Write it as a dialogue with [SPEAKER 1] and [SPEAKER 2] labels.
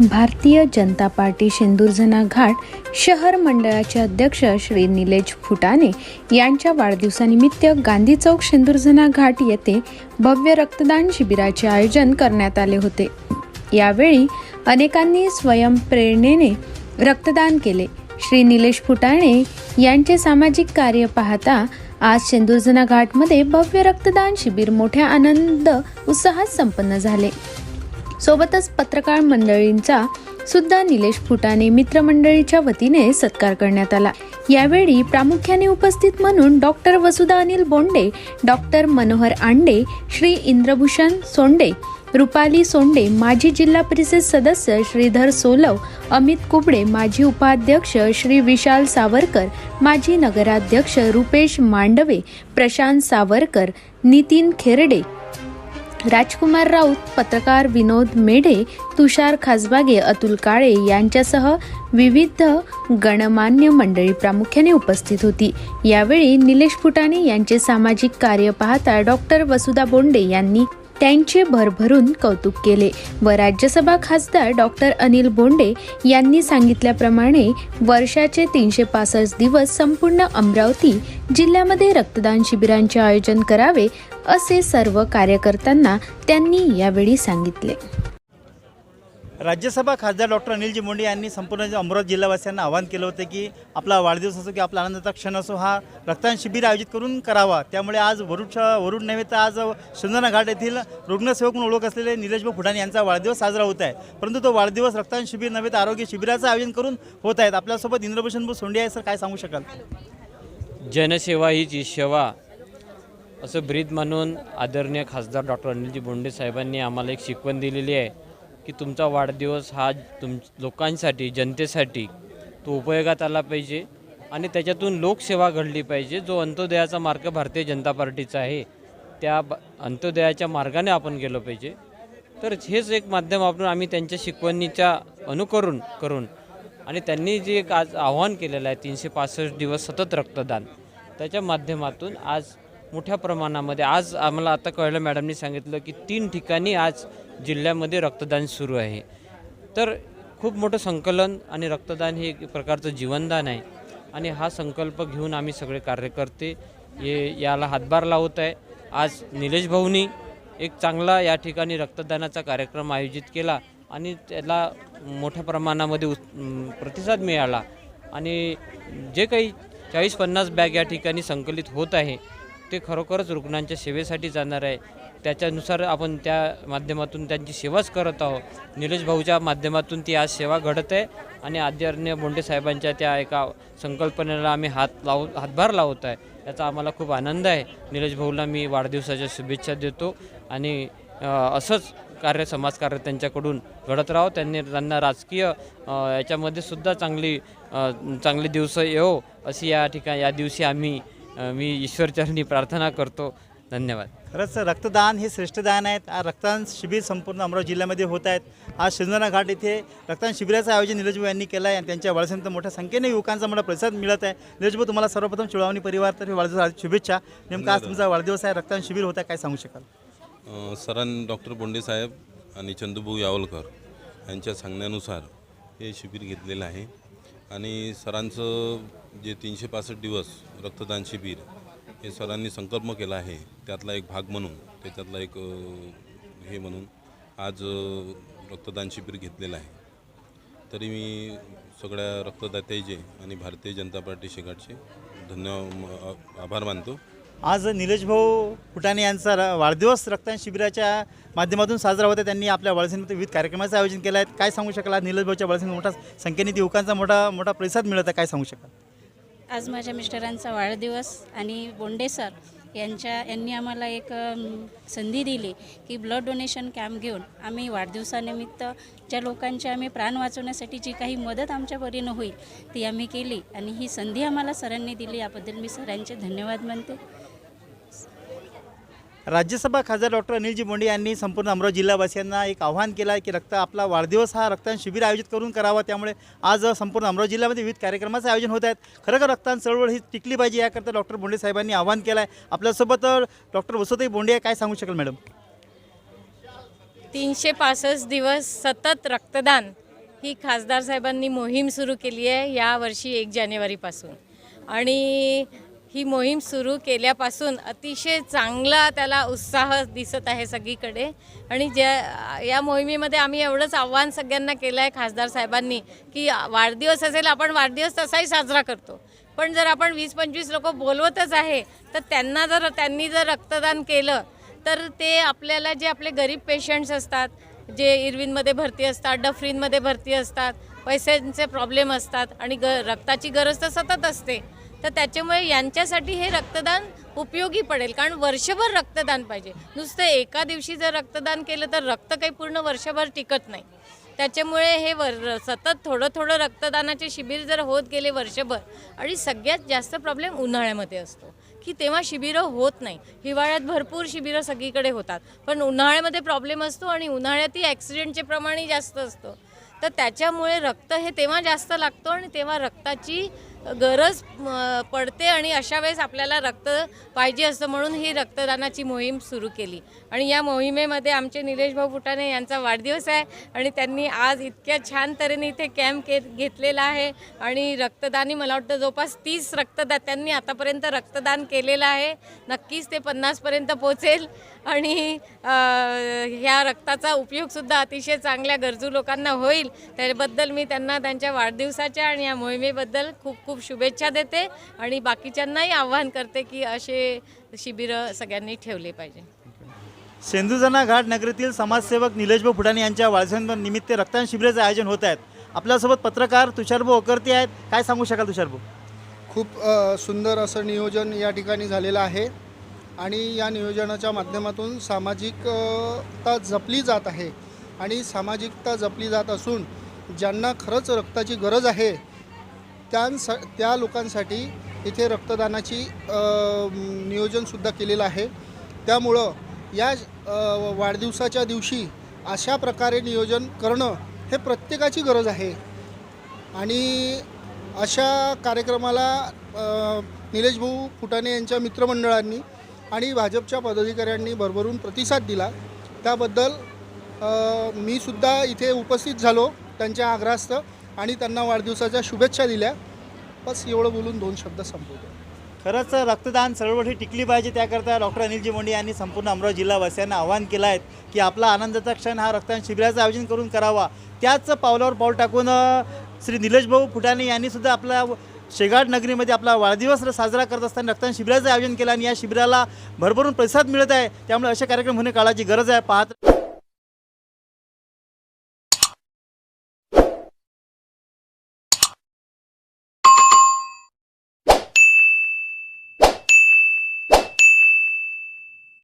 [SPEAKER 1] Bharatiya Janata party Shendurjana घाट शहर मंडळाचे अध्यक्ष श्री निलेश फुटाणे यांच्या वाढदिवसानिमित्त गांधी चौक शेंदुरझना घाट येथे भव्य रक्तदान शिबिराचे आयोजन करण्यात आले होते. यावेळी अनेकांनी स्वयंप्रेरणेने रक्तदान केले. श्री निलेश फुटाणे यांचे सामाजिक कार्य पाहता आज शेंदुर्जना घाटमध्ये भव्य रक्तदान शिबिर मोठ्या आनंद उत्साहात संपन्न झाले. सोबतच पत्रकार मंडळींचा सुद्धा निलेश फुटाणे मित्रमंडळीच्या वतीने सत्कार करण्यात आला. यावेळी प्रामुख्याने उपस्थित म्हणून डॉक्टर वसुधा अनिल बोंडे डॉक्टर मनोहर आंडे श्री इंद्रभूषण सोंडे रुपाली सोंडे माजी जिल्हा परिषद सदस्य श्रीधर सोलव अमित कुबडे माजी उपाध्यक्ष श्री विशाल सावरकर माजी नगराध्यक्ष रुपेश मांडवे प्रशांत सावरकर नितीन खेरडे राजकुमार राऊत पत्रकार विनोद मेढे तुषार खासबागे अतुल काळे यांच्यासह विविध गणमान्य मंडळी प्रामुख्याने उपस्थित होती. यावेळी निलेश फुटाणे यांचे सामाजिक कार्य पाहता डॉक्टर वसुधा बोंडे यांनी त्यांचे भरभरून कौतुक केले. व राज्यसभा खासदार डॉक्टर अनिल बोंडे यांनी सांगितल्याप्रमाणे वर्षाचे तीनशे पासष्ट दिवस संपूर्ण अमरावती जिल्ह्यामध्ये रक्तदान शिबिरांचे आयोजन करावे असे सर्व कार्यकर्त्यांना त्यांनी यावेळी सांगितले.
[SPEAKER 2] राज्यसभा खासदार डॉक्टर अनिलजी मुंडे यांनी संपूर्ण अमरावती जिल्हावासियांना आवाहन केलं होतं की आपला वाढदिवस असो की आपला आनंदाचा क्षण असो हा रक्तदान शिबिर आयोजित करून करावा. त्यामुळे आज वरुडच्या वरुड नव्हे तर आज सुंदरना घाट येथील रुग्णसेवक म्हणून ओळख असलेले निलेशभाऊ फुटाणे यांचा वाढदिवस साजरा होत आहे. परंतु तो वाढदिवस रक्तदान शिबिर नव्हे तर आरोग्य शिबिराचं आयोजन करून होत आहेत. आपल्यासोबत इंद्रभूषण भाऊ सोंडे आहे. सर काय सांगू शकाल?
[SPEAKER 3] जनसेवा हीच जी सेवा असं ब्रीद म्हणून आदरणीय खासदार डॉक्टर अनिलजी बोंडे साहेबांनी आम्हाला एक शिकवण दिलेली आहे. की तुमचा वाढदिवस हा तुम लोकांसाठी जनतेसाठी तो उपयोगात आला पाहिजे आणि त्याच्यातून लोकसेवा घडली पाहिजे जो अंत्योदयाचा मार्ग भारतीय जनता पार्टीचा आहे त्या ब- अंत्योदयाच्या मार्गाने आपण गेलो पाहिजे. तर हेच एक माध्यम वापरून आम्ही त्यांच्या शिकवणीच्या अनुकरण करून आणि त्यांनी जे एक आज आव्हान केलेलं आहे तीनशे पासष्ट दिवस सतत रक्तदान त्याच्या माध्यमातून आज मोठ्या प्रमाणामध्ये. आज आम्हाला आता कळलं मॅडमनी सांगितलं की तीन ठिकाणी आज जिल्ह्यामध्ये रक्तदान सुरू आहे. तर खूप मोठं संकलन आणि रक्तदान हे एक प्रकारचं जीवनदान आहे. आणि हा संकल्प घेऊन आम्ही सगळे कार्यकर्ते ये याला हातभार लावत आहे. आज निलेश भाऊनी एक चांगला या ठिकाणी रक्तदानाचा कार्यक्रम आयोजित केला आणि त्याला मोठ्या प्रमाणामध्ये उत प्रतिसाद मिळाला. आणि जे काही चाळीस पन्नास बॅग या ठिकाणी संकलित होत आहे ते खरोखरच रुग्णांच्या सेवेसाठी जाणार आहे. त्याच्यानुसार आपण त्या माध्यमातून त्यांची सेवाच करत आहोत. निलेश भाऊच्या माध्यमातून ती आज सेवा घडत आहे आणि आदरणीय बोंडे साहेबांच्या त्या एका संकल्पनेला आम्ही हात लावू हातभार लावत आहे. याचा आम्हाला खूप आनंद आहे. निलेश भाऊला मी वाढदिवसाच्या शुभेच्छा देतो आणि असंच कार्य समाजकार्य त्यांच्याकडून घडत राहो. त्यांनी त्यांना राजकीय याच्यामध्ये सुद्धा चांगली चांगले दिवस येऊ अशी या ठिकाणी या दिवशी आम्ही मी ईश्वरचरणी प्रार्थना करतो. धन्यवाद.
[SPEAKER 2] खरंच रक्तदान हे श्रेष्ठ दान आहेत आज रक्तदान शिबिर संपूर्ण अमरावती जिल्ह्यामध्ये होत आहेत. आज शिंदना घाट येथे रक्तदान शिबिराचं आयोजन निलेशभाऊ यांनी केलं आहे आणि त्यांच्या वाढदिवसानंतर मोठ्या संख्येने युवकांचा मला प्रतिसाद मिळत आहे. निलेशभाऊ तुम्हाला सर्वप्रथम चिळावणी परिवारतर्फे वाढदिवस शुभेच्छा. नेमका आज तुमचा वाढदिवस आहे रक्तदान शिबिर होत आहे काय सांगू शकाल?
[SPEAKER 4] सरां डॉक्टर बोंडे साहेब आणि चंदूभाऊ यावलकर यांच्या सांगण्यानुसार हे शिबिर घेतलेलं आहे. आणि सरांचं जे तीनशे पासष्ट दिवस रक्तदान शिबिर हे सरांनी संकल्प केला आहे त्यातला एक भाग म्हणून त्याच्यातला एक हे म्हणून आज रक्तदान शिबिर घेतलेलं आहे. तरी मी सगळ्या रक्तदात्याचे आणि भारतीय जनता पार्टी शेगाटचे धन्यवाद आभार मानतो.
[SPEAKER 2] आज निलेशभाऊ फुटाणे यांचा र- वाढदिवस रक्तदान शिबिराच्या माध्यमातून साजरा होता त्यांनी आपल्या वाढदिवसानिमित्त विविध कार्यक्रमाचं आयोजन केलं आहे. काय सांगू शकाल? आज निलेशभाऊच्या वाढदिवसानिमित्त मोठ्या संख्येने युवकांचा मोठा मोठा प्रतिसाद मिळत आहे. काय सांगू शकाल?
[SPEAKER 5] आज माझ्या मिस्टरांचा वाढदिवस आणि बोंडे सर यांच्या यांनी आम्हाला एक संधी दिली की ब्लड डोनेशन कॅम्प घेऊन आम्ही वाढदिवसानिमित्त ज्या लोकांचे आम्ही प्राण वाचवण्यासाठी जी काही मदत आमच्या परीनं होईल ती आम्ही केली. आणि ही संधी आम्हाला सरांनी दिली. याबद्दल मी सरांचे धन्यवाद मानते.
[SPEAKER 2] राज्यसभा खासदार डॉक्टर अनिलजी बोंडे यांनी संपूर्ण अमरावती जिल्हावासियांना एक आव्हान केलं आहे की रक्त आपला वाढदिवस हा रक्तदान शिबिर आयोजित करून करावा. त्यामुळे आज संपूर्ण अमरावती जिल्ह्यामध्ये विविध कार्यक्रमाचं आयोजन होत आहेत. खरं रक्तदान चळवळ ही टिकली पाहिजे याकरता डॉक्टर बोंडे साहेबांनी आव्हान केलं आहे. आपल्यासोबत डॉक्टर वसुताई बोंडे आहे. काय सांगू शकाल मॅडम?
[SPEAKER 6] तीनशे पासष्ट दिवस सतत रक्तदान ही खासदार साहेबांनी मोहीम सुरू केली आहे यावर्षी एक जानेवारीपासून. आणि ही मोहीम सुरू केल्यापासून अतिशय चांगला त्याला उत्साह दिसत आहे सगळीकडे. आणि ज्या या मोहिमेमध्ये आम्ही एवढंच आव्हान सगळ्यांना केलं आहे खासदार साहेबांनी की वाढदिवस असेल आपण वाढदिवस तसाही साजरा करतो. पण जर आपण वीस पंचवीस लोक बोलवतच आहे तर त्यांना जर त्यांनी जर रक्तदान केलं तर ते आपल्याला जे आपले गरीब पेशंट्स असतात जे इरविनमध्ये भरती असतात डफरीनमध्ये भरती असतात पैशांचे प्रॉब्लेम असतात आणि ग रक्ताची गरज तर सतत असते तर त्याच्यामुळे यांच्यासाठी हे रक्तदान उपयोगी पडेल. कारण वर्षभर रक्तदान पाहिजे. नुसतं एका दिवशी जर रक्तदान केलं तर रक्त काही पूर्ण वर्षभर टिकत नाही. त्याच्यामुळे हे वर सतत थोडं थोडं रक्तदानाचे शिबिर जर होत गेले वर्षभर आणि सगळ्यात जास्त प्रॉब्लेम उन्हाळ्यामध्ये असतो. की तेव्हा शिबिरं होत नाही. हिवाळ्यात भरपूर शिबिरं सगळीकडे होतात. पण उन्हाळ्यामध्ये प्रॉब्लेम असतो आणि उन्हाळ्यातही ॲक्सिडेंटचे प्रमाणही जास्त असतं. तर त्याच्यामुळे रक्त हे तेव्हा जास्त लागतो आणि तेव्हा रक्ताची गरज म, पडते आणि अशा वेळेस आपल्याला रक्त पाहिजे असतं म्हणून ही रक्तदानाची मोहीम सुरू केली. आणि या मोहिमेमध्ये आमचे निलेश भाऊ फुटाणे यांचा वाढदिवस आहे आणि त्यांनी आज इतक्या छान तऱ्हेने इथे कॅम्प के घेतलेला आहे आणि रक्तदानी मला वाटतं जवळपास तीस रक्तदात्यांनी आतापर्यंत रक्तदान केलेलं आहे. नक्कीच ते पन्नासपर्यंत पोचेल आणि ह्या रक्ताचा उपयोगसुद्धा अतिशय चांगल्या गरजू लोकांना होईल. त्याबद्दल मी त्यांना त्यांच्या वाढदिवसाच्या आणि या मोहिमेबद्दल खूप खूप शुभेच्छा देते आणि बाकीच्यांनाही आव्हान करते की असे शिबिरं सगळ्यांनी ठेवले पाहिजे.
[SPEAKER 2] शेंदुजना घाट नगरीतील समाजसेवक निलेशभाऊ फुटाणे यांच्या वाढदिवसानिमित्त रक्तदान शिबिराचं आयोजन होत आहेत. आपल्यासोबत पत्रकार तुषारभाऊ ओकरते आहेत. काय सांगू शकाल तुषारभाऊ
[SPEAKER 7] खूप सुंदर असं नियोजन या ठिकाणी झालेलं आहे आणि या नियोजनाच्या माध्यमातून सामाजिकता जपली जात आहे आणि सामाजिकता जपली जात असून ज्यांना खरंच रक्ताची गरज आहे त्यांसा त्या लोकांसाठी इथे रक्तदानाची नियोजनसुद्धा केलेलं आहे. त्यामुळं या वाढदिवसाच्या दिवशी अशा प्रकारे नियोजन करणं हे प्रत्येकाची गरज आहे. आणि अशा कार्यक्रमाला अ, निलेश भाऊ फुटाणे यांच्या मित्रमंडळांनी आणि भाजपच्या पदाधिकाऱ्यांनी भरभरून प्रतिसाद दिला. त्याबद्दल मी सुद्धा इथे उपस्थित झालो त्यांच्या आग्रहास्थ आणि त्यांना वाढदिवसाच्या शुभेच्छा दिल्या. बस एवढं बोलून दोन शब्द संपवतो.
[SPEAKER 2] खरंच रक्तदान चळवळी टिकली पाहिजे त्याकरता डॉक्टर अनिलजी मोंडे यांनी संपूर्ण अमरावती जिल्हावासियांना आवाहन केलं आहे की आपला आनंदाचा क्षण हा रक्तदान शिबिराचं आयोजन करून करावा. त्याच पावलावर पाऊल टाकून श्री निलेशभाऊ फुटाणे यांनी सुद्धा आपला शेगाड नगरीमध्ये आपला वाढदिवस साजरा करत असताना रक्तदान शिबिराचं आयोजन केलं आणि या शिबिराला भरभरून प्रतिसाद मिळत आहे. त्यामुळे असे कार्यक्रम होणे काळाची गरज आहे. पाहत